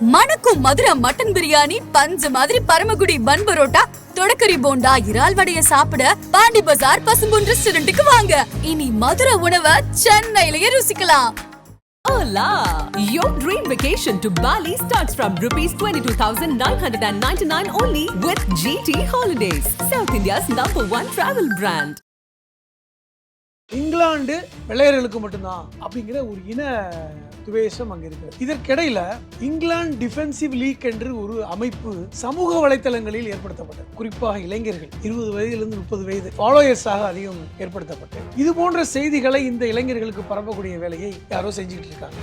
மணக்கும் மதுரை மட்டன் பிரியாணி பஞ்சு மாதிரி பரமக்குடி பன் பரோட்டா தொடக்கரி போண்டா இறால் வடைய சாப்பிட பாண்டி பஜார் பசும்பொன் ரெஸ்டாரண்ட்டுக்கு வாங்க இனி மதுரை உணவை சென்னையிலேயே ருசிக்கலாம் Hola! Your dream vacation to Bali starts from rupees 22,999 only with GT Holidays, South India's number one travel brand. England வெள்ளையர்களுக்கு மட்டும்தான் அப்படிங்கிற ஒரு இன துவேஷம் அங்க இருக்கு. இதற்கிடையில இங்கிலாந்து டிஃபென்சிவ் லீக் என்று ஒரு அமைப்பு சமூக வலைத்தளங்களில் ஏற்படுத்தப்பட்டது. குறிப்பாக இளைஞர்கள் இருபது வயதிலிருந்து முப்பது வயது ஃபாலோயர்ஸாக அதிகம் ஏற்படுத்தப்பட்டு இது போன்ற செய்திகளை இந்த இளைஞர்களுக்கு பரப்பக்கூடிய வேலையை யாரோ செஞ்சுக்கிட்டு இருக்காங்க.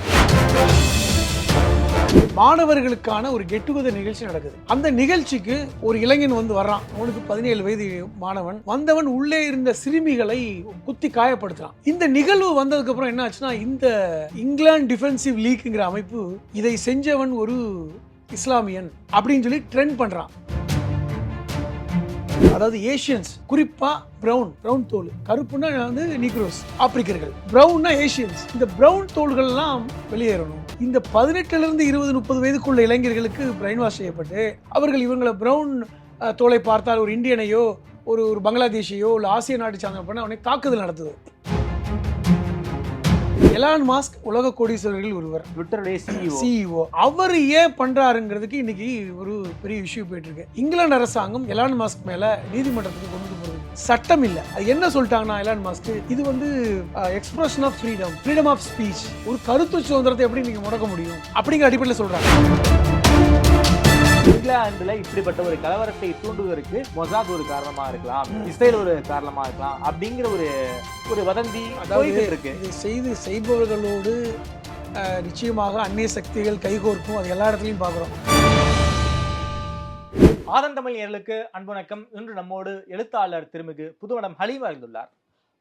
மாணவர்களுக்கான ஒரு கெட் டுகெதர் நிகழ்ச்சி நடக்குது. அந்த நிகழ்ச்சிக்கு ஒரு இளைஞன் வந்து வர்றான். அவனுக்கு பதினேழு வயது மாணவன். வந்தவன் உள்ளே இருந்த சிறுமிகளை குத்தி காயப்படுத்துறான். இந்த நிகழ்வு வந்ததுக்கு அப்புறம் என்ன ஆச்சுன்னா இந்த இங்கிலாந்து டிஃபென்சிவ் லீக்ங்கிற அமைப்பு இதை செஞ்சவன் ஒரு இஸ்லாமியன் அப்படின்னு சொல்லி ட்ரெண்ட் பண்றான். அதாவது ஏஷியன்ஸ் குறிப்பா பிரவுன் பிரவுன் தோல். கருப்புன்னா வந்து நீக்ரோஸ் ஆப்பிரிக்கர்கள். பிரவுன்னா ஏஷியன்ஸ். இந்த பிரவுன் தோள்கள் எல்லாம் வெளியேறணும். இந்த பதினெட்டுல இருந்து இருபது முப்பது வயதுக்குள்ள இளைஞர்களுக்கு பிரெயின் வாஷ் செய்யப்பட்டு அவர்கள் இவங்களை பிரவுன் தோலை பார்த்தால் ஒரு இந்தியனையோ ஒரு ஒரு பங்களாதேஷையோ இல்லை ஆசிய நாட்டு சார்ந்த பண்ண அவனை தாக்குதல் நடத்துது. எலான் மாஸ்க் உலக கோடீஸ்வரர்கள் ஒருவர். ட்விட்டருடைய சிஇஓ சிஇஓ அவர் ஏன் பண்றாருங்கிறதுக்கு இன்னைக்கு ஒரு பெரிய இஷ்யூ போயிட்டு இருக்கு இங்கிலாந்து அரசாங்கம் எலான் மாஸ்க் மேல நீதிமன்றத்துக்கு கொண்டு போறது சட்டம் இல்ல. அது என்ன சொல்லிட்டாங்கன்னா எலான் மாஸ்க்? இது வந்து expression of freedom freedom of speech ஒரு கருத்து சுதந்திரத்தை எப்படி நீங்க முடக்க முடியும்? அப்படிங்கிற அடிப்படையில் சொல்றாங்க. இங்கிலாந்துல இப்படிப்பட்ட ஒரு கலவரத்தை தூண்டுவதற்கு மொசாத் ஒரு காரணமா இருக்கலாம் இஸ்ரேல் ஒரு காரணமா இருக்கலாம் அப்படிங்கிற ஒரு ஒரு வதந்தி இருக்கு. இதை செய்து செய்பவர்களோடு நிச்சயமாக அந்நிய சக்திகள் கைகோர்க்கும் அது எல்லா இடத்துலையும் பார்க்குறோம் ஆதன் தமிழ் நேயர்களுக்கு அன்பு வணக்கம். இன்று நம்மோடு எழுத்தாளர் திருமிகு புதுவனம் ஹலீம் அறிந்துள்ளார்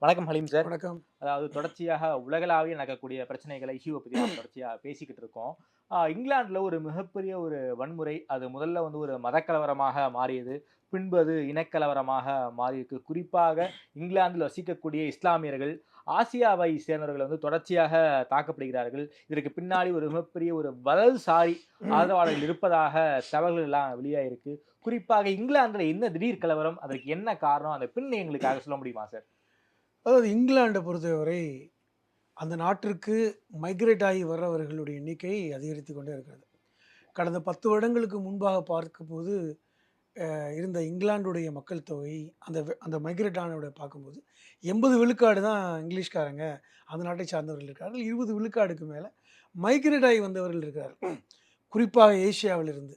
வணக்கம் ஹலீம் சார். வணக்கம். அதாவது தொடர்ச்சியாக உலகளாவிய நடக்கக்கூடிய பிரச்சனைகளை இஷ்யூவை பற்றி தொடர்ச்சியாக பேசிக்கிட்டு இருக்கோம். இங்கிலாந்தில் ஒரு மிகப்பெரிய ஒரு வன்முறை. அது முதல்ல வந்து ஒரு மதக்கலவரமாக மாறியது. பின்பு அது இனக்கலவரமாக மாறியிருக்கு. குறிப்பாக இங்கிலாந்தில் வசிக்கக்கூடிய இஸ்லாமியர்கள் ஆசியாவை சேர்ந்தவர்கள் வந்து தொடர்ச்சியாக தாக்கப்படுகிறார்கள். இதற்கு பின்னாடி ஒரு மிகப்பெரிய ஒரு வலதுசாரி ஆதரவாளர்கள் இருப்பதாக தகவல்கள் எல்லாம் வெளியாயிருக்கு. குறிப்பாக இங்கிலாந்தில் என்ன திடீர் கலவரம்? அதற்கு என்ன காரணம்? அந்த பின் எங்களுக்காக சொல்ல முடியுமா சார்? அதாவது இங்கிலாண்டை பொறுத்தவரை அந்த நாட்டிற்கு மைக்ரேட் ஆகி வர்றவர்களுடைய எண்ணிக்கை அதிகரித்து கொண்டே இருக்கிறது. கடந்த பத்து வருடங்களுக்கு முன்பாக பார்க்கும்போது இருந்த இங்கிலாந்துடைய மக்கள் தொகை அந்த அந்த மைக்ரேட் ஆனவோட பார்க்கும்போது எண்பது விழுக்காடு தான் இங்கிலீஷ்காரங்க அந்த நாட்டை சார்ந்தவர்கள் இருக்கிறார்கள் இருபது விழுக்காடுக்கு மேலே மைக்ரேட் ஆகி வந்தவர்கள் இருக்கிறார்கள். குறிப்பாக ஏசியாவிலிருந்து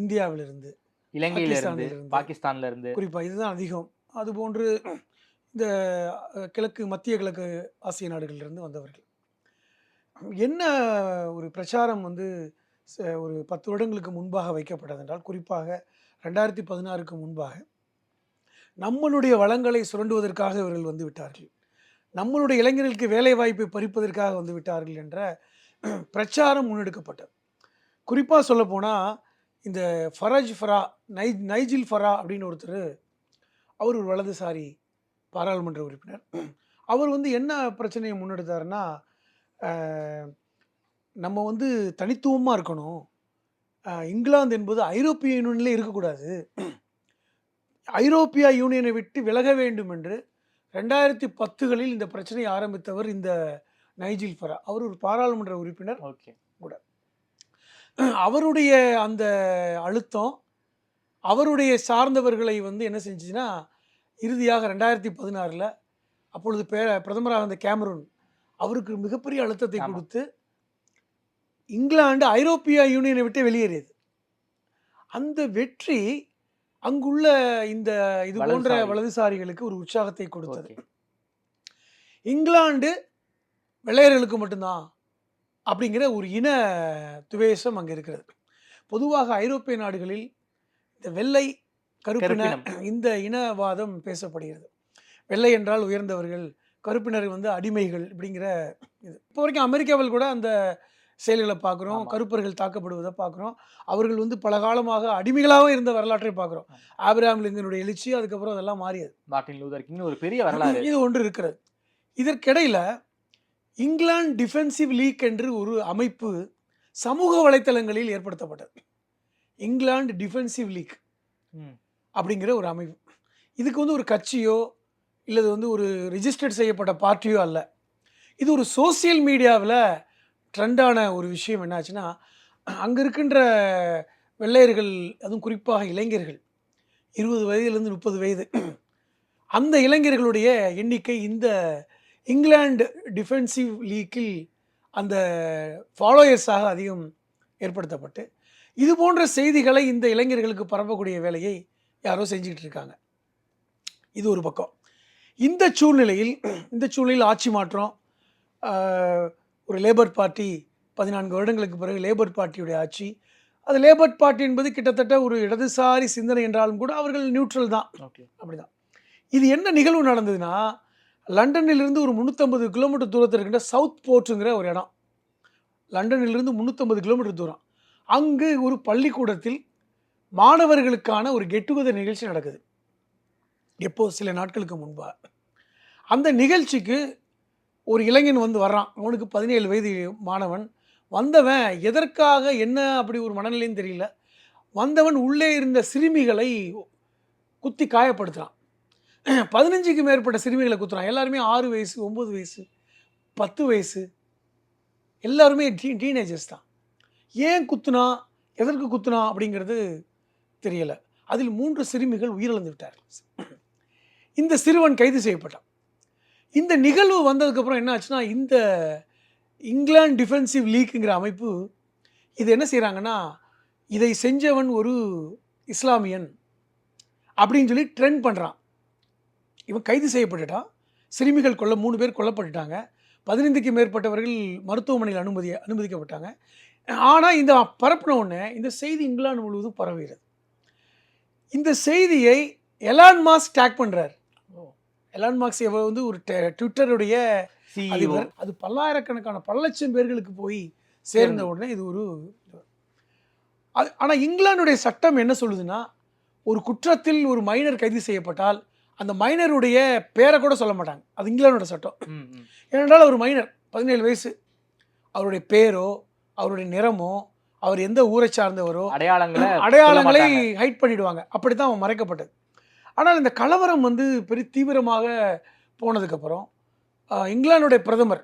இந்தியாவிலிருந்து இலங்கையில இருந்து பாகிஸ்தான்ல இருந்து. பாகிஸ்தான்ல இருந்து குறிப்பாக இதுதான் அதிகம். அதுபோன்று இந்த கிழக்கு மத்திய கிழக்கு ஆசிய நாடுகளிலிருந்து வந்தவர்கள். என்ன ஒரு பிரச்சாரம் வந்து ச- ஒரு பத்து வருடங்களுக்கு முன்பாக வைக்கப்பட்டது என்றால் குறிப்பாக ரெண்டாயிரத்தி பதினாறுக்கு முன்பாக நம்மளுடைய வளங்களை சுரண்டுவதற்காக இவர்கள் வந்து விட்டார்கள். நம்மளுடைய இளைஞர்களுக்கு வேலை வாய்ப்பை பறிப்பதற்காக வந்து விட்டார்கள் என்ற பிரச்சாரம் முன்னெடுக்கப்பட்டது. குறிப்பாக சொல்லப்போனால் இந்த ஃபராஜ் ஃபரா நை நைஜில் ஃபரா அப்படின்னு ஒருத்தர் அவர் ஒரு வலதுசாரி பாராளுமன்ற உறுப்பினர். அவர் வந்து என்ன பிரச்சனையை முன்னெடுத்தாருன்னா நம்ம வந்து தனித்துவமாக இருக்கணும். இங்கிலாந்து என்பது ஐரோப்பிய யூனியனில் இருக்கக்கூடாது. ஐரோப்பிய யூனியனை விட்டு விலக வேண்டும் என்று ரெண்டாயிரத்தி பத்துகளில் இந்த பிரச்சனையை ஆரம்பித்தவர் இந்த நைஜில் ஃபரா. அவர் ஒரு பாராளுமன்ற உறுப்பினர் ஓகே. அவருடைய அந்த அழுத்தம் அவருடைய சார்ந்தவர்களை வந்து என்ன செஞ்சுச்சுன்னா இறுதியாக ரெண்டாயிரத்தி பதினாறில் அப்பொழுது பே பிரதமராக இருந்த கேமரூன் அவருக்கு மிகப்பெரிய அழுத்தத்தை. கொடுத்து இங்கிலாந்து ஐரோப்பிய யூனியனை விட்டு வெளியேறியது அந்த வெற்றி அங்குள்ள இந்த இது போன்ற வலதுசாரி. வலதுசாரிகளுக்கு ஒரு உற்சாகத்தை கொடுத்தது இங்கிலாந்து வெள்ளையர்களுக்கு மட்டும்தான் அப்படிங்கிற ஒரு இன துவேஷம் அங்கே இருக்கிறது பொதுவாக ஐரோப்பிய நாடுகளில் இந்த வெள்ளை கருப்பினம். இந்த இனவாதம் பேசப்படுகிறது. வெள்ளை என்றால் உயர்ந்தவர்கள் கருப்பினர் வந்து அடிமைகள் இப்படிங்கிற இது. இப்போ வரைக்கும் அமெரிக்காவில் கூட அந்த செயல்களை பார்க்குறோம். கருப்பர்கள் தாக்கப்படுவதை பார்க்குறோம். அவர்கள் வந்து பல காலமாக அடிமைகளாகவும் இருந்த வரலாற்றை பார்க்குறோம். ஆபிரகாம் லிங்கனுடைய எழுச்சி அதுக்கப்புறம் அதெல்லாம் மாறியது. மார்ட்டின் லூதர் ஒரு பெரிய வரலாறு. இது ஒன்று இருக்கிறது. இதற்கிடையில இங்கிலாந்து டிஃபென்சிவ் லீக் என்று ஒரு அமைப்பு சமூக வலைத்தளங்களில் ஏற்படுத்தப்பட்டது. England defensive league. அப்படிங்கிற ஒரு அமைப்பு. இதுக்கு வந்து ஒரு கட்சியோ இல்லது வந்து ஒரு ரிஜிஸ்டர்ட் செய்யப்பட்ட பார்ட்டியோ அல்ல. இது ஒரு சோசியல் மீடியாவில் ட்ரெண்டான ஒரு விஷயம் என்னாச்சுன்னா அங்கே இருக்கின்ற வெள்ளையர்கள் அதுவும் குறிப்பாக இளைஞர்கள் இருபது வயதுலேருந்து முப்பது வயது அந்த இளைஞர்களுடைய எண்ணிக்கை இந்த இங்கிலாந்து டிஃபென்சிவ் லீக்கில் அந்த ஃபாலோயர்ஸாக அதிகம் ஏற்படுத்தப்பட்டு இது போன்ற செய்திகளை இந்த இளைஞர்களுக்கு பரப்பக்கூடிய வேலையை யாரோ செஞ்சுக்கிட்டு இருக்காங்க. இது ஒரு பக்கம். இந்த சூழ்நிலையில் இந்த சூழ்நிலையில் ஆட்சி மாற்றம் ஒரு லேபர் பார்ட்டி பதினான்கு வருடங்களுக்கு பிறகு லேபர் பார்ட்டியுடைய ஆட்சி. அது லேபர் பார்ட்டி என்பது கிட்டத்தட்ட ஒரு இடதுசாரி சிந்தனை என்றாலும் கூட அவர்கள் நியூட்ரல் தான். ஓகே. அப்படிதான். இது என்ன நிகழ்வு நடந்ததுன்னா லண்டனிலிருந்து ஒரு முந்நூற்றம்பது கிலோமீட்டர் தூரத்தில் இருக்கின்ற சவுத் போர்ட்டுங்கிற ஒரு இடம். லண்டனிலிருந்து முந்நூற்றம்பது கிலோமீட்டர் தூரம். அங்கு ஒரு பள்ளிக்கூடத்தில் மாணவர்களுக்கான ஒரு கெட் டுகெதர் நிகழ்ச்சி நடக்குது. எப்போ? சில நாட்களுக்கு முன்பாக அந்த நிகழ்ச்சிக்கு ஒரு இளைஞன் வந்து வர்றான். அவனுக்கு பதினேழு வயது மாணவன். வந்தவன் எதற்காக என்ன அப்படி ஒரு மனநிலைன்னு தெரியல. வந்தவன் உள்ளே இருந்த சிறுமிகளை குத்தி காயப்படுத்துகிறான் பதினஞ்சுக்கு மேற்பட்ட சிறுமிகளை குத்துறான். எல்லாருமே ஆறு வயசு ஒம்பது வயசு பத்து வயசு. எல்லாருமே டீ டீனேஜர்ஸ் தான். ஏன் குத்துனா? எதற்கு குத்துனா? அப்படிங்கிறது தெரியல. அதில் மூன்று சிறுமிகள் உயிரிழந்து விட்டார்கள் இந்த சிறுவன் கைது செய்யப்பட்டான். இந்த நிகழ்வு வந்ததுக்கப்புறம் என்ன ஆச்சுன்னா இந்த இங்கிலாந்து டிஃபென்சிவ் லீக்குங்கிற அமைப்பு இது என்ன செய்கிறாங்கன்னா இதை செஞ்சவன் ஒரு இஸ்லாமியன் அப்படின்னு சொல்லி ட்ரெண்ட் பண்ணுறான் இவன் கைது செய்யப்பட்டுட்டான். சிறுமிகள் கொல்ல மூணு பேர் கொல்லப்பட்டுட்டாங்க. பதினைந்துக்கு மேற்பட்டவர்கள் மருத்துவமனையில் அனுமதி அனுமதிக்கப்பட்டாங்க. ஆனால் இந்த பரப்பின உடனே இந்த செய்தி இங்கிலாந்து முழுவதும் பரவுகிறது இந்த செய்தியை எலான் மாஸ்க் டேக் பண்ணுறார் எலான் மாஸ்க் இவர் வந்து ஒரு ட- ட்விட்டருடைய சிஇஓ அதிபர். அது பல்லாயிரக்கணக்கான பல லட்சம் பேர்களுக்கு போய் சேர்ந்த உடனே இது ஒரு அது ஆனால் இங்கிலாந்துடைய சட்டம் என்ன சொல்லுதுன்னா ஒரு குற்றத்தில் ஒரு மைனர் கைது செய்யப்பட்டால் அந்த மைனருடைய பேரை கூட சொல்ல மாட்டாங்க. அது இங்கிலாந்தோட சட்டம். ஏனென்றால் ஒரு மைனர் பதினேழு வயசு. அவருடைய பேரோ அவருடைய நிறமோ அவர் எந்த ஊரை சார்ந்தவரோ அடையாளங்களை அடையாளங்களை. ஹைட் பண்ணிடுவாங்க. அப்படி தான் அவன் மறைக்கப்பட்டது. ஆனால் இந்த கலவரம் வந்து பெரிய தீவிரமாக போனதுக்கப்புறம் இங்கிலாந்துடைய பிரதமர்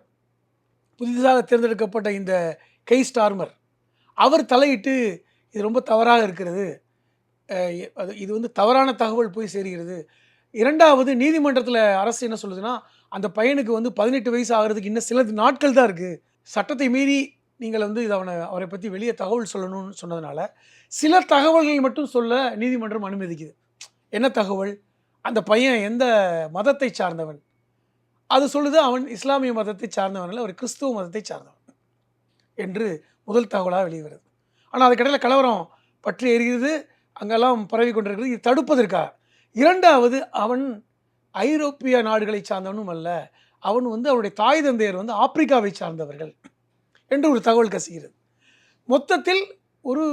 புதிதாக தேர்ந்தெடுக்கப்பட்ட இந்த கெய் ஸ்டார்மர் அவர் தலையிட்டு இது ரொம்ப தவறாக இருக்கிறது. அது இது வந்து தவறான தகவல் போய் சேர்கிறது. இரண்டாவது நீதிமன்றத்தில் அரசு என்ன சொல்லுதுன்னா அந்த பையனுக்கு வந்து பதினெட்டு வயசு ஆகிறதுக்கு இன்னும் சில நாட்கள் தான் இருக்குது சட்டத்தை மீறி நீங்கள் வந்து இது அவனை அவரை பற்றி வெளியே தகவல் சொல்லணும்னு சொன்னதுனால சில தகவல்கள் மட்டும் சொல்ல நீதிமன்றம் அனுமதிக்குது. என்ன தகவல்? அந்த பையன் எந்த மதத்தை சார்ந்தவன்? அது சொல்லுது அவன் இஸ்லாமிய மதத்தை சார்ந்தவன் இல்லை ஒரு கிறிஸ்துவ மதத்தை சார்ந்தவன் என்று முதல் தகவலாக வெளியே வருது. ஆனால் அதுக்கிடையில் கலவரம் பற்றி எரிகிறது அங்கெல்லாம் பரவி கொண்டிருக்கிறது. இது தடுப்பதற்காக இரண்டாவது அவன் ஐரோப்பிய நாடுகளை சார்ந்தவனும் அல்ல அவன் வந்து அவனுடைய தாய் தந்தையர் வந்து ஆப்பிரிக்காவை சார்ந்தவர்கள். என்று ஒரு தகவல் கசிகிறது. மொத்தத்தில் ஒரு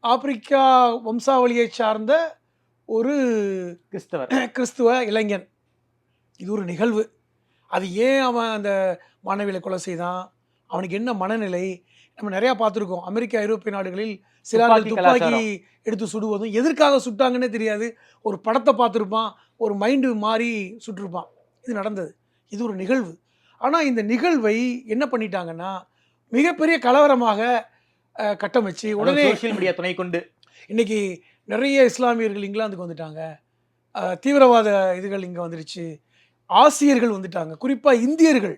ஆப்பிரிக்கா வம்சாவளியை சார்ந்த ஒரு கிறிஸ்தவர். கிறிஸ்துவ இளைஞன். இது ஒரு நிகழ்வு. அது ஏன் அவன் அந்த மாணவிகளை கொலை செய்தான்? அவனுக்கு என்ன மனநிலை? நம்ம நிறையா பார்த்துருக்கோம். அமெரிக்க ஐரோப்பிய நாடுகளில் சிலர்கள் துப்பாக்கி. எடுத்து சுடுவதும் எதற்காக சுட்டாங்கன்னே தெரியாது. ஒரு படத்தை பார்த்துருப்பான். ஒரு மைண்டு மாறி சுட்டிருப்பான். இது நடந்தது. இது ஒரு நிகழ்வு. ஆனால் இந்த நிகழ்வை என்ன பண்ணிட்டாங்கன்னா மிகப்பெரிய கலவரமாக கட்டமைச்சு உடனே சோசியல் மீடியா துணை கொண்டு. இன்னைக்கு நிறைய இஸ்லாமியர்கள் இங்கிலாந்துக்கு வந்துட்டாங்க. தீவிரவாத இதுகள் இங்கே வந்துருச்சு. ஆசியர்கள் வந்துட்டாங்க. குறிப்பாக இந்தியர்கள்.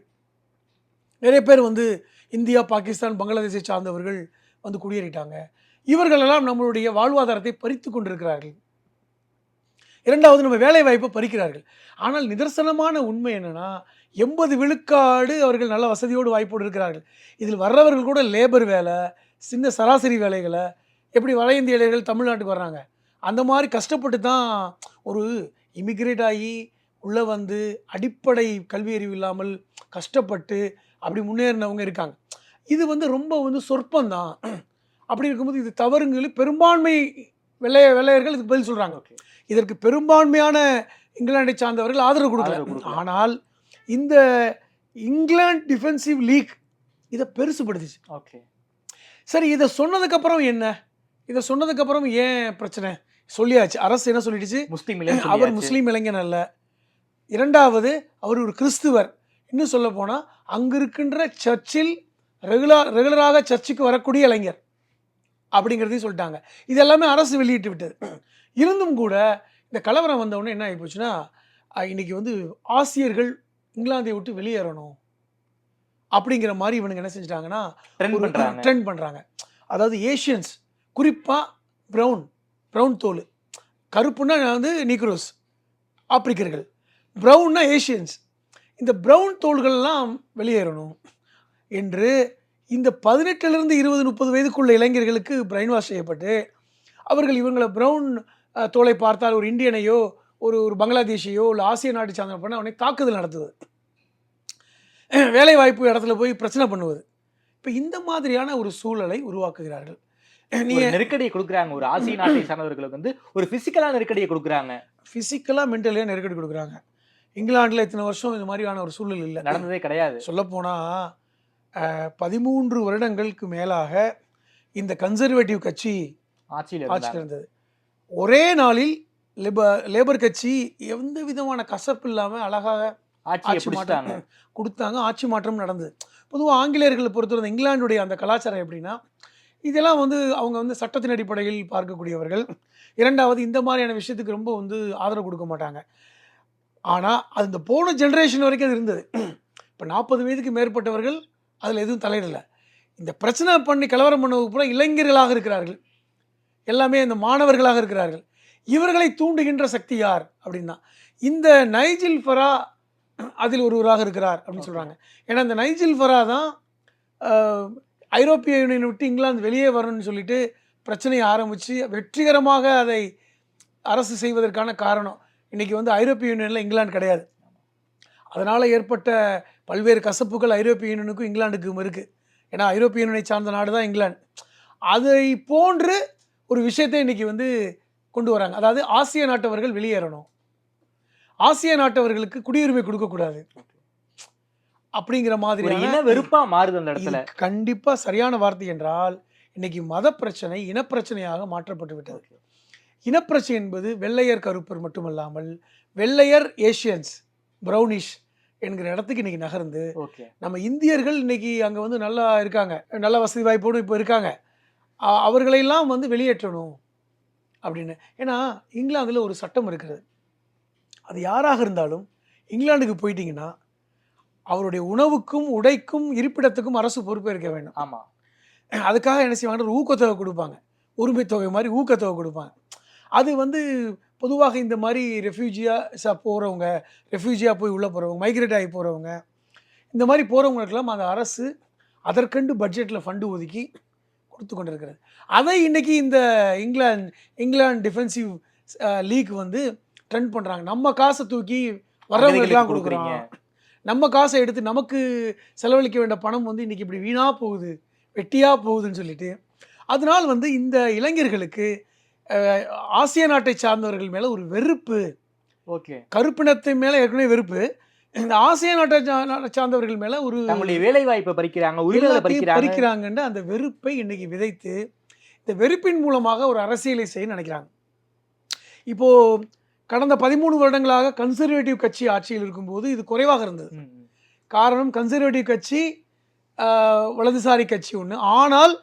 நிறைய பேர் வந்து இந்தியா பாகிஸ்தான் பங்களாதேஷை சார்ந்தவர்கள் வந்து குடியேறிட்டாங்க. இவர்களெல்லாம் நம்மளுடைய வாழ்வாதாரத்தை பறித்து கொண்டிருக்கிறார்கள். இரண்டாவது நம்ம வேலை வாய்ப்பை பறிக்கிறார்கள். ஆனால் நிதர்சனமான உண்மை என்னென்னா எண்பது விழுக்காடு அவர்கள் நல்ல வசதியோடு வாய்ப்போடு இருக்கிறார்கள். இதில் வர்றவர்கள் கூட லேபர் வேலை சின்ன சராசரி வேலைகளை எப்படி வட இந்திய இளைஞர்கள் தமிழ்நாட்டுக்கு வர்றாங்க? அந்த மாதிரி கஷ்டப்பட்டு தான் ஒரு இமிக்ரேட் ஆகி உள்ளே வந்து அடிப்படை கல்வி அறிவு இல்லாமல் கஷ்டப்பட்டு அப்படி முன்னேறினவங்க இருக்காங்க. இது வந்து ரொம்ப வந்து சொற்பந்தான். அப்படி இருக்கும்போது இது தவறுங்களு பெரும்பான்மை வெள்ளைய வெள்ளையர்கள் இதுக்கு பதில் சொல்கிறாங்க இதற்கு பெரும்பான்மையான இங்கிலாந்தை சார்ந்தவர்கள் ஆதரவு கொடுக்கல. ஆனால் இந்த இங்கிலாந்து டிஃபென்சிவ் லீக் இதை பெருசுபடுத்துச்சு. ஓகே. சரி இதை சொன்னதுக்கப்புறம் என்ன? இதை சொன்னதுக்கப்புறம் ஏன் பிரச்சனை? சொல்லியாச்சு. அரசு என்ன சொல்லிடுச்சு? முஸ்லீம் இல்லைன்னு அவர். முஸ்லீம் இளைஞன் அல்ல. இரண்டாவது அவர் ஒரு கிறிஸ்துவர். இன்னும் சொல்ல போனால் அங்கே இருக்கின்ற சர்ச்சில் ரெகுலர் ரெகுலராக சர்ச்சுக்கு வரக்கூடிய இளைஞர். அப்படிங்கிறதையும் சொல்லிட்டாங்க. இது எல்லாமே அரசு வெளியிட்டு விட்டது. இருந்தும் கூட இந்த கலவரம் வந்த உடனே என்ன ஆகி போச்சுன்னா அஹ், இன்னைக்கு வந்து ஆசியர்கள் இங்கிலாந்தை விட்டு வெளியேறணும் அப்படிங்கிற மாதிரி இவனுங்க என்ன செஞ்சிட்டாங்கன்னா ட்ரெண்ட் பண்ணுறாங்க அதாவது ஏஷியன்ஸ் குறிப்பாக ப்ரௌன் ப்ரௌன் தோல். கருப்புன்னா வந்து நீக்ரோஸ் ஆப்பிரிக்கர்கள். ப்ரௌன்னா ஏஷியன்ஸ் இந்த ப்ரௌன் தோள்கள்லாம் வெளியேறணும் என்று இந்த பதினெட்டுலேருந்து இருபது முப்பது வயதுக்குள்ள இளைஞர்களுக்கு பிரெயின் வாஷ் செய்யப்பட்டு அவர்கள் இவங்களை ப்ரௌன் தோலை பார்த்தால் ஒரு இந்தியனையோ ஒரு ஒரு பங்களாதேஷையோ இல்லை ஆசிய நாட்டை சார்ந்த பண்ண அவனை தாக்குதல் நடத்துவது. வேலை வாய்ப்பு இடத்துல போய் பிரச்சனை பண்ணுவது. இப்போ இந்த மாதிரியான ஒரு சூழலை உருவாக்குகிறார்கள். நீங்க நெருக்கடியை கொடுக்குறாங்க. ஒரு ஆசிய நாட்டை சார்ந்தவர்களுக்கு வந்து ஒரு பிசிக்கலா நெருக்கடியை கொடுக்குறாங்க. ஃபிசிக்கலாக மென்டலியாக நெருக்கடி கொடுக்குறாங்க. இங்கிலாந்தில் இத்தனை வருஷம் இந்த மாதிரியான ஒரு சூழல் இல்லை. நடந்ததே கிடையாது. சொல்லப்போனால் பதிமூன்று வருடங்களுக்கு மேலாக இந்த கன்சர்வேட்டிவ் கட்சி ஆட்சியில் ஆட்சியில் இருந்தது. ஒரே நாளில் லேப லேபர் கட்சி எந்த விதமான கசப்பு இல்லாமல் அழகாக ஆட்சி மாற்றம் கொடுத்தாங்க. ஆட்சி மாற்றம் நடந்தது. பொதுவாக ஆங்கிலேயர்களை பொறுத்தவரை இங்கிலாந்துடைய அந்த கலாச்சாரம் எப்படின்னா இதெல்லாம் வந்து அவங்க வந்து சட்டத்தின் அடிப்படையில் பார்க்கக்கூடியவர்கள். இரண்டாவது இந்த மாதிரியான விஷயத்துக்கு ரொம்ப வந்து ஆதரவு கொடுக்க மாட்டாங்க. ஆனால் அது இந்த போன ஜென்ரேஷன் வரைக்கும் அது இருந்தது. இப்போ நாற்பது வயதுக்கு மேற்பட்டவர்கள் அதில் எதுவும் தலையிடலை. இந்த பிரச்சனை பண்ணி கலவரம் பண்ணவங்க பூரா இளைஞர்களாக இருக்கிறார்கள். எல்லாமே இந்த மாணவர்களாக இருக்கிறார்கள். இவர்களை தூண்டுகின்ற சக்தி யார் அப்படின்னா இந்த நைஜில் ஃபரா அதில் ஒருவராக இருக்கிறார் அப்படின்னு சொல்கிறாங்க ஏன்னா இந்த நைஜில் ஃபரா தான் ஐரோப்பிய யூனியனை விட்டு இங்கிலாந்து வெளியே வரணும்னு சொல்லிட்டு பிரச்சனையை ஆரம்பித்து வெற்றிகரமாக அதை அரசு செய்வதற்கான காரணம் இன்றைக்கி வந்து ஐரோப்பிய யூனியனில் இங்கிலாந்து கிடையாது. அதனால் ஏற்பட்ட பல்வேறு கசப்புகள் ஐரோப்பிய யூனியனுக்கும் இங்கிலாந்துக்கும் இருக்குது ஏன்னா ஐரோப்பிய யூனியனை சார்ந்த நாடு தான் இங்கிலாந்து. அதை போன்று ஒரு விஷயத்தை இன்றைக்கி வந்து கொண்டு வராங்க. அதாவது ஆசிய நாட்டவர்கள் வெளியேறணும். ஆசிய நாட்டவர்களுக்கு குடியுரிமை கொடுக்கக்கூடாது. அப்படிங்கிற மாதிரி இன வெறுப்பா மாறுது அந்த இடத்துல. கண்டிப்பா சரியான வார்த்தை என்றால் இன்னைக்கு மத பிரச்சனை இனப்பிரச்சனையாக மாற்றப்பட்டு விட்டது. இனப்பிரச்சனை என்பது வெள்ளையர் கருப்பர் மட்டுமல்லாமல் வெள்ளையர் ஏஷியன்ஸ் பிரௌனிஷ் என்கிற இடத்துக்கு இன்னைக்கு நகர்ந்து ஓகே. நம்ம இந்தியர்கள் இன்னைக்கு அங்கே வந்து நல்லா இருக்காங்க. நல்ல வசதி வாய்ப்போடு இப்போ இருக்காங்க. அவர்களையெல்லாம் வந்து வெளியேற்றணும் அப்படின்னு. ஏன்னா இங்கிலாந்தில் ஒரு சட்டம் இருக்கிறது. அது யாராக இருந்தாலும் இங்கிலாந்துக்கு போயிட்டீங்கன்னா அவருடைய உணவுக்கும் உடைக்கும் இருப்பிடத்துக்கும் அரசு பொறுப்பேற்க வேண்டும். ஆமா. அதுக்காக என்ன செய்வாங்க ஊக்கத்தொகை கொடுப்பாங்க. உரிமை தொகை மாதிரி ஊக்கத்தொகை கொடுப்பாங்க. அது வந்து பொதுவாக இந்த மாதிரி ரெஃப்யூஜியாக போகிறவங்க ரெஃப்யூஜியாக போய் உள்ளே போகிறவங்க மைக்ரேட் ஆகி போகிறவங்க இந்த மாதிரி போகிறவங்களுக்கெல்லாம் அந்த அரசு அதற்கண்டு பட்ஜெட்டில் ஃபண்டு ஒதுக்கி கொடுத்து கொண்டிருக்கிறது. அதை இன்னைக்கு இந்த இங்கிலாந்து இங்கிலாந்து டிஃபென்சிவ் லீக் வந்து ட்ரெண்ட் பண்ணுறாங்க நம்ம காசை தூக்கி வர்றவங்களுக்குலாம் கொடுக்குறோம் நம்ம காசை எடுத்து நமக்கு செலவழிக்க வேண்டிய பணம் வந்து இன்னைக்கு இப்படி வீணாக போகுது வெட்டியாக போகுதுன்னு சொல்லிட்டு அதனால் வந்து இந்த இளைஞர்களுக்கு ஆசிய நாட்டை சார்ந்தவர்கள் மேலே ஒரு வெறுப்பு. ஓகே. கருப்பினத்தை மேலே ஏற்கனவே வெறுப்பு. இந்த ஆசிய நாட்டை சார்ந்தவர்கள் மேலே ஒரு தங்களுடைய வேலை வாய்ப்பை பறிக்கிறாங்க உரிமைகளை பறிக்கிறாங்கன்ற அந்த வெறுப்பை இன்னைக்கு விதைத்து இந்த வெறுப்பின் மூலமாக ஒரு அரசியலை செய்ய நினைக்கிறாங்க. இப்போ கடந்த பதிமூணு வருடங்களாக கன்சர்வேட்டிவ் கட்சி ஆட்சியில் இருக்கும்போது இது குறைவாக இருந்தது. காரணம் கன்சர்வேட்டிவ் கட்சி வலதுசாரி கட்சி ஒன்று ஆனால்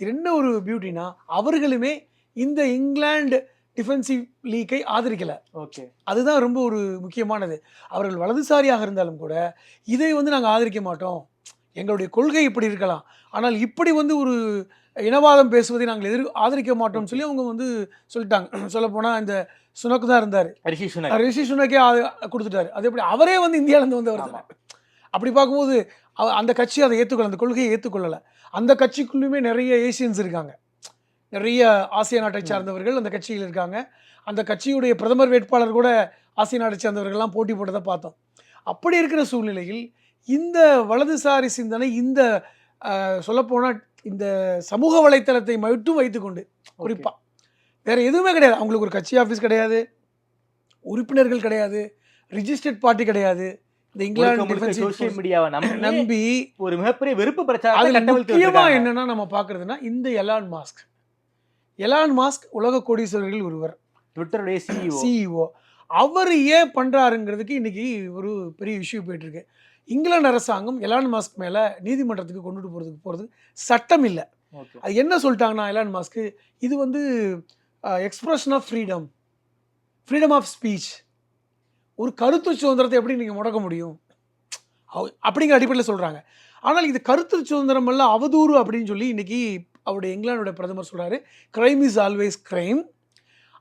இது என்ன ஒரு பியூட்டினா அவர்களுமே இந்த இங்கிலாந்து டிஃபென்சிவ் லீக்கை ஆதரிக்கலை. ஓகே. அதுதான் ரொம்ப ஒரு முக்கியமானது. அவர்கள் வலதுசாரியாக இருந்தாலும் கூட இதை வந்து நாங்கள் ஆதரிக்க மாட்டோம். எங்களுடைய கொள்கை இப்படி இருக்கலாம். ஆனால் இப்படி வந்து ஒரு இனவாதம் பேசுவதை நாங்கள் எதிர் ஆதரிக்க மாட்டோம்னு சொல்லி அவங்க வந்து சொல்லிட்டாங்க. சொல்லப்போனால் இந்த சுனக்கு தான் இருந்தார். ரிஷி சுனக். ரிஷி சுனக்கே கொடுத்துட்டாரு. அது எப்படி? அவரே வந்து இந்தியாவிலேருந்து வந்தவர். தானே. அப்படி பார்க்கும்போது அந்த கட்சி அதை ஏற்றுக்கொள்ள அந்த கொள்கையை ஏற்றுக்கொள்ளலை அந்த கட்சிக்குள்ளேயுமே நிறைய ஏசியன்ஸ் இருக்காங்க. நிறைய ஆசிய நாட்டை சார்ந்தவர்கள் அந்த கட்சியில் இருக்காங்க. அந்த கட்சியுடைய பிரதமர் வேட்பாளர் கூட ஆசிய நாட்டை சார்ந்தவர்கள்லாம் போட்டி போட்டதை பார்த்தோம். அப்படி இருக்கிற சூழ்நிலையில் இந்த வலதுசாரி சிந்தனை இந்த சொல்லப்போனால் இந்த சமூக வலைத்தளத்தை மட்டும் வைத்துக்கொண்டு குறிப்பாக வேற எதுவுமே கிடையாது. அவங்களுக்கு ஒரு கட்சி ஆஃபீஸ் கிடையாது. உறுப்பினர்கள் கிடையாது. ரிஜிஸ்டர்ட் பார்ட்டி கிடையாது. இந்த இங்கிலாந்து சோசியல் மீடியாவை நம்பி ஒரு மிகப்பெரிய வெறுப்பு பிரச்சாரத்தை அதுல கட்டவிழ்த்து முக்கியமா விட்டுருக்காங்க. என்னன்னா நம்ம பாக்குறதுன்னா இந்த எலான் மாஸ்க். எலான் மாஸ்க் உலக கோடீஸ்வரர்கள் ஒருவர். ட்விட்டருடைய சிஇஓ சிஇஓ அவர் ஏன் பண்றாருங்கிறதுக்கு இன்னைக்கு ஒரு பெரிய இஷ்யூ போயிட்டு இருக்கு இங்கிலாந்து அரசாங்கம் எலான் மாஸ்க் மேல நீதிமன்றத்துக்கு கொண்டுட்டு போறதுக்கு போறதுக்கு சட்டம் இல்லை. அது என்ன சொல்லிட்டாங்கன்னா எலான் மாஸ்க்கு இது வந்து expression of freedom freedom of speech ஒரு கருத்து சுதந்திரத்தை எப்படி நீங்கள் முடக்க முடியும்? அப்படிங்கிற அடிப்படையில் சொல்கிறாங்க ஆனால் இது கருத்து சுதந்திரம் எல்லாம் அவதூறு அப்படின்னு சொல்லி இன்னைக்கு அவருடைய இங்கிலாந்துடைய பிரதமர் சொல்கிறாரு கிரைம் இஸ் ஆல்வேஸ் கிரைம்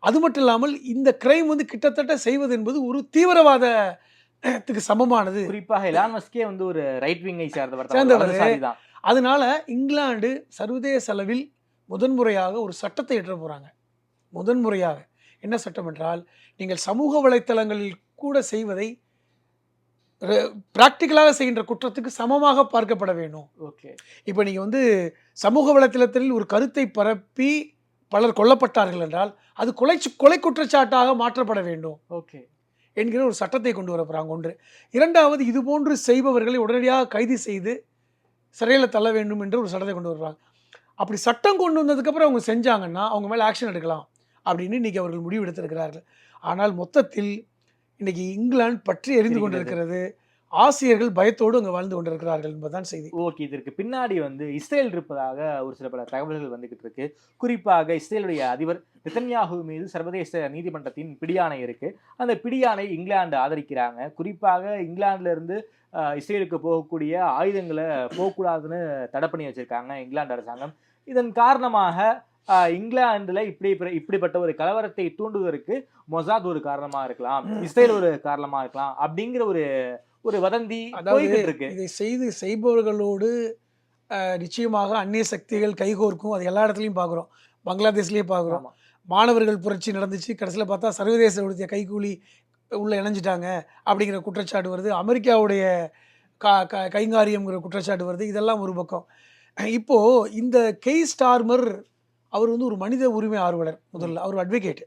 அது மட்டும் இல்லாமல் இந்த கிரைம் வந்து கிட்டத்தட்ட செய்வது என்பது ஒரு தீவிரவாதத்துக்கு சமமானது. குறிப்பாக எலான் மஸ்கே வந்து ஒரு ரைட் விங்கை சேர்ந்தவர். சேர்ந்தவர். அதனால இங்கிலாந்து சர்வதேச அளவில் முதன்முறையாக ஒரு சட்டத்தை இயற்ற போகிறாங்க முதன்முறையாக. என்ன சட்டம் என்றால் நீங்கள் சமூக வலைத்தளங்களில் கூட செய்வதை ப்ராக்டிக்கலாக செய்கின்ற குற்றத்துக்கு சமமாக பார்க்கப்பட வேண்டும் ஓகே. இப்போ நீங்கள் வந்து சமூக வலைத்தளத்தில் ஒரு கருத்தை பரப்பி பலர் கொல்லப்பட்டார்கள் என்றால் அது கொலை கொலை குற்றச்சாட்டாக மாற்றப்பட வேண்டும். ஓகே. என்கிற ஒரு சட்டத்தை கொண்டு வர போகிறாங்க ஒன்று. இரண்டாவது இதுபோன்று செய்பவர்களை உடனடியாக கைது செய்து சிறையில் தள்ள வேண்டும் என்று ஒரு சட்டத்தை கொண்டு வருவாங்க அப்படி சட்டம் கொண்டு வந்ததுக்கப்புறம் அவங்க செஞ்சாங்கன்னா அவங்க மேலே ஆக்ஷன் எடுக்கலாம். அப்படின்னு இன்னைக்கு அவர்கள் முடிவு எடுத்திருக்கிறார்கள். ஆனால் மொத்தத்தில் இன்னைக்கு இங்கிலாந்து பற்றி எரிந்து. கொண்டிருக்கிறது. ஆசிரியர்கள் பயத்தோடு அங்கே வாழ்ந்து கொண்டிருக்கிறார்கள் என்பதுதான் செய்தி. ஓகே இதற்கு பின்னாடி வந்து இஸ்ரேல் இருப்பதாக ஒரு சில பல தகவல்கள் வந்துகிட்டு இருக்கு. குறிப்பாக இஸ்ரேலுடைய அதிபர் நெதன்யாகு மீது சர்வதேச நீதிமன்றத்தின் பிடியாணை இருக்கு. அந்த பிடியாணை இங்கிலாந்து ஆதரிக்கிறாங்க. குறிப்பாக இங்கிலாந்துல இருந்து இஸ்ரேலுக்கு போகக்கூடிய ஆயுதங்களை போகக்கூடாதுன்னு தடை பண்ணி வச்சிருக்காங்க இங்கிலாந்து அரசாங்கம். இதன் காரணமாக இங்கிலாந்துல இப்படி இப்படிப்பட்ட ஒரு கலவரத்தை தூண்டுவதற்கு மொசாத் ஒரு காரணமா இருக்கலாம் இஸ்ரேல் ஒரு காரணமா இருக்கலாம் அப்படிங்கிற ஒரு ஒரு வதந்தி இருக்கு இதை செய்து செய்பவர்களோடு நிச்சயமாக அந்நிய சக்திகள் கைகோர்க்கும் அது எல்லா இடத்துலையும் பார்க்குறோம் பங்களாதேஷ்லேயே பார்க்குறோம். மாணவர்கள் புரட்சி நடந்துச்சு கடைசியில் பார்த்தா சர்வதேச உடைய கைக்கூலி உள்ள இணைஞ்சிட்டாங்க அப்படிங்கிற குற்றச்சாட்டு வருது. அமெரிக்காவுடைய கா க கைங்காரியம்ங்கிற குற்றச்சாட்டு வருது. இதெல்லாம் ஒரு பக்கம். இப்போ இந்த கெய் ஸ்டார்மர் அவர் வந்து ஒரு மனித உரிமை ஆர்வலர் முதல்ல. அவர் அட்வொகேட்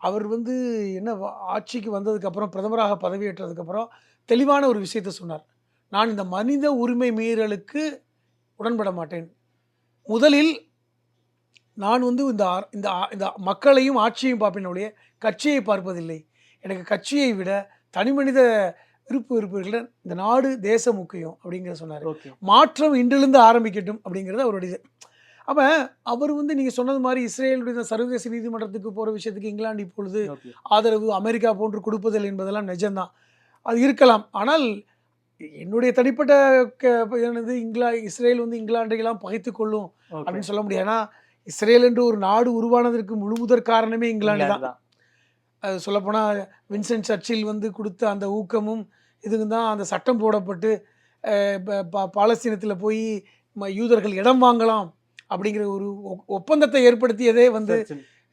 அவர் வந்து என்ன ஆட்சிக்கு வந்ததுக்கப்புறம் பிரதமராக பதவியேற்றதுக்கப்புறம் தெளிவான ஒரு விஷயத்தை சொன்னார். நான் இந்த மனித உரிமை மீறலுக்கு உடன்பட மாட்டேன். முதலில் நான் வந்து இந்த இந்த இந்த மக்களையும் ஆட்சியையும் பார்ப்பேன் ஒழிய கட்சியை பார்ப்பதில்லை. எனக்கு கட்சியை விட தனிமனித விருப்பு விருப்புகளை இந்த நாடு தேசம் முக்கியம் அப்படிங்கிற சொன்னார். மாற்றம் இன்றிலிருந்து ஆரம்பிக்கட்டும் அப்படிங்கிறது அவருடைய அப்போ அவர் வந்து நீங்கள் சொன்னது மாதிரி இஸ்ரேலுடைய சர்வதேச நீதிமன்றத்துக்கு போகிற விஷயத்துக்கு இங்கிலாந்து இப்பொழுது ஆதரவு அமெரிக்கா போன்று கொடுப்பதில் என்பதெல்லாம் நிஜம்தான். அது இருக்கலாம். ஆனால் என்னுடைய தனிப்பட்ட எனது இங்கிலா இஸ்ரேல் வந்து இங்கிலாண்டையெல்லாம் பகைத்து கொள்ளும் அப்படின்னு சொல்ல முடியாது. ஏன்னா இஸ்ரேல் என்று ஒரு நாடு உருவானதற்கு முழு முதற் காரணமே இங்கிலாந்து தான். அது சொல்லப்போனால் வின்சென்ட் சர்ச்சில் வந்து கொடுத்த அந்த ஊக்கமும் இதுக்கு தான் அந்த சட்டம் போடப்பட்டு பாலஸ்தீனத்தில் போய் ம- யூதர்கள் இடம் வாங்கலாம் அப்படிங்கிற ஒரு ஒப்பந்தத்தை ஏற்படுத்தியதே வந்து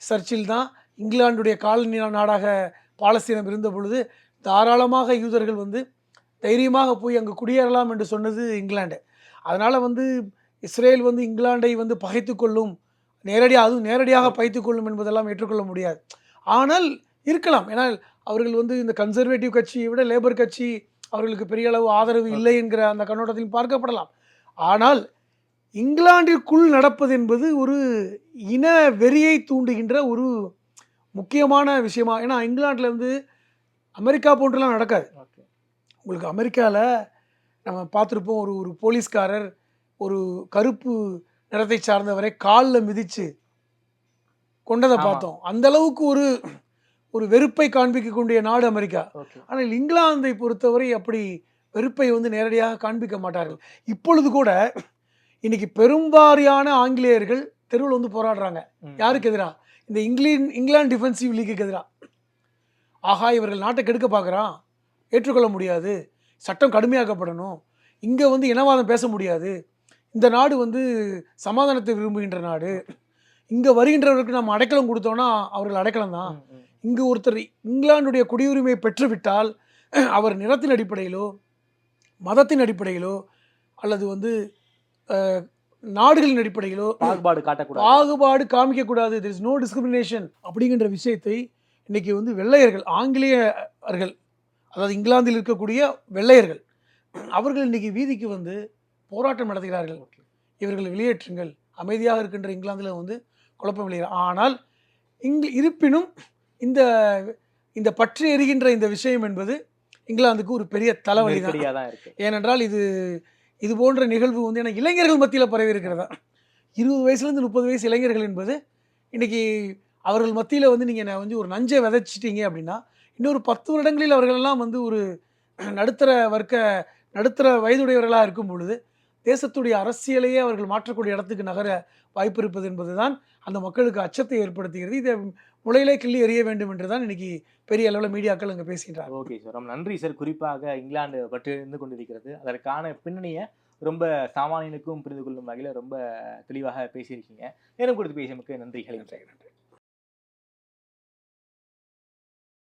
சர்ச்சில். தான். இங்கிலாந்துடைய காலனி நாடாக பாலஸ்தீனம் இருந்த பொழுது தாராளமாக யூதர்கள் வந்து தைரியமாக போய் அங்கு குடியேறலாம் என்று சொன்னது இங்கிலாந்து. அதனால் வந்து இஸ்ரேல் வந்து இங்கிலாந்தை வந்து பகைத்து கொள்ளும் நேரடியாக அதுவும் நேரடியாக பகைத்து கொள்ளும் என்பதெல்லாம் ஏற்றுக்கொள்ள முடியாது. ஆனால் இருக்கலாம். ஏன்னா அவர்கள் வந்து இந்த கன்சர்வேட்டிவ் கட்சியை விட லேபர் கட்சி அவர்களுக்கு பெரிய அளவு ஆதரவு இல்லை என்கிற அந்த கண்ணோட்டத்தில் பார்க்கப்படலாம். ஆனால் இங்கிலாந்திற்குள் நடப்பது என்பது ஒரு இன வெறியை தூண்டுகின்ற ஒரு முக்கியமான விஷயமா. ஏன்னா இங்கிலாந்துல வந்து அமெரிக்கா போன்றெல்லாம் நடக்காது. உங்களுக்கு அமெரிக்காவில் நம்ம பார்த்துருப்போம் ஒரு ஒரு போலீஸ்காரர் ஒரு கருப்பு நிறத்தை சார்ந்தவரை காலில் மிதிச்சு கொண்டதை. பார்த்தோம். அந்த அளவுக்கு ஒரு ஒரு வெறுப்பை காண்பிக்கக்கூடிய நாடு அமெரிக்கா. ஆனால் இங்கிலாந்தை பொறுத்தவரை அப்படி வெறுப்பை வந்து நேரடியாக காண்பிக்க மாட்டார்கள். இப்பொழுது கூட இன்னைக்கு பெரும்பாரியான ஆங்கிலேயர்கள் தெருவில் வந்து போராடுறாங்க. யாருக்கு எதிராக இந்த இங்கிலீன் இங்கிலாந்து டிஃபென்சிவ் லீக்குக்கு எதிராக ஆஹா இவர்கள் நாட்டை கெடுக்க பார்க்குறான் ஏற்றுக்கொள்ள முடியாது. சட்டம் கடுமையாக்கப்படணும். இங்கே வந்து இனவாதம் பேச முடியாது. இந்த நாடு வந்து சமாதானத்தை விரும்புகின்ற நாடு. இங்கே வருகின்றவர்களுக்கு நம்ம அடைக்கலம் கொடுத்தோன்னா அவர்கள் அடைக்கலம் தான். இங்கு ஒருத்தர் இங்கிலாந்துடைய குடியுரிமை பெற்றுவிட்டால் அவர் நிறத்தின் அடிப்படையிலோ மதத்தின் அடிப்படையிலோ அல்லது வந்து நாடுகளின் அடிப்படையிலோ பாகுபாடு காட்டக்கூடாது. பாகுபாடு காமிக்கக்கூடாது. தெர் இஸ் நோ டிஸ்கிரிமினேஷன் அப்படிங்கிற விஷயத்தை இன்னைக்கு வந்து வெள்ளையர்கள் ஆங்கிலேயர்கள் அதாவது இங்கிலாந்தில் இருக்கக்கூடிய வெள்ளையர்கள் அவர்கள் இன்னைக்கு வீதிக்கு வந்து போராட்டம் நடத்துகிறார்கள். இவர்களை வெளியேற்றுங்கள். அமைதியாக இருக்கின்ற இங்கிலாந்தில் வந்து குழப்பம் விளையாடு ஆனால் இங்கு இருப்பினும் இந்த இந்த பற்றி எரிகின்ற இந்த விஷயம் என்பது இங்கிலாந்துக்கு ஒரு பெரிய தலைவலி தான் ஏனென்றால் இது இது போன்ற நிகழ்வு வந்து எனக்கு இளைஞர்கள் மத்தியில் பரவி இருக்கிறதா? இருபது வயசுலேருந்து முப்பது வயசு இளைஞர்கள் என்பது இன்றைக்கி அவர்கள் மத்தியில் வந்து நீங்கள் வந்து ஒரு நஞ்சை விதைச்சிட்டீங்க அப்படின்னா இன்னொரு பத்து வருடங்களில் அவர்களெல்லாம் வந்து ஒரு நடுத்தர வர்க்க நடுத்தர வயதுடையவர்களாக இருக்கும் பொழுது தேசத்துடைய அரசியலையே அவர்கள் மாற்றக்கூடிய இடத்துக்கு நகர வாய்ப்பு இருப்பது என்பது தான் அந்த மக்களுக்கு அச்சத்தை ஏற்படுத்துகிறது. இதை முளையிலே கிள்ளி எறிய வேண்டும் என்று தான் இன்னைக்கு பெரிய அளவில் மீடியாக்கள் அங்கே பேசுகின்றாங்க ஓகே சார். ரொம்ப நன்றி சார். குறிப்பாக இங்கிலாந்து பற்றி இருந்து கொண்டிருக்கிறது. அதற்கான பின்னணியை ரொம்ப சாமானியனுக்கும் புரிந்து கொள்ளும் வகையில் ரொம்ப தெளிவாக பேசியிருக்கீங்க. நேரம் கொடுத்து பேசியமைக்கு நன்றிகள். நன்றி.